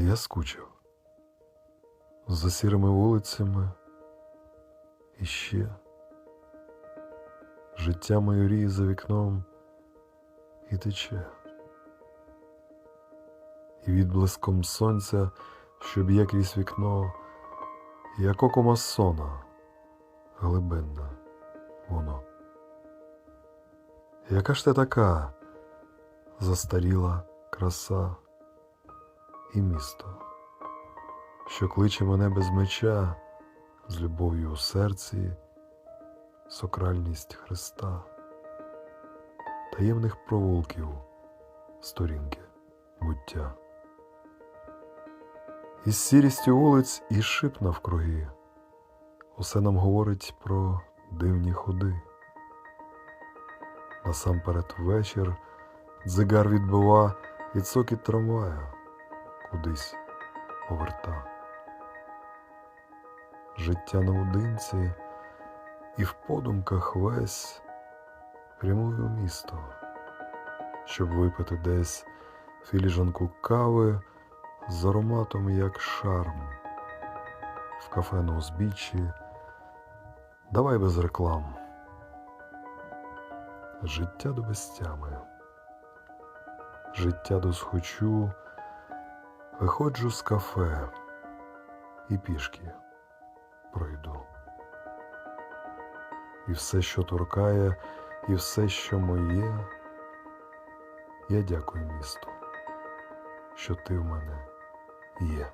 Я скучив. За сірими вулицями і ще життя майоріє за вікном і тече, і відблиском сонця, що б'є крізь вікно, як око масона, глибинне воно. Яка ж ти така застаріла краса і місто, що кличе мене без меча, з любов'ю у серці, сокральність Христа, таємних провулків, сторінки буття. Із сірістю вулиць і шип навкруги, усе нам говорить про дивні ходи. Насамперед вечір дзигар відбива і цокіт трамвая кудись поверта. Життя наодинці і в подумках весь прямую у місто, щоб випити десь філіжанку кави з ароматом як шарм. В кафе на узбіччі давай без реклам. Життя до безтями, життя до схочу, виходжу з кафе і пішки пройду. І все, що торкає, і все, що моє, я дякую місту, що ти в мене є.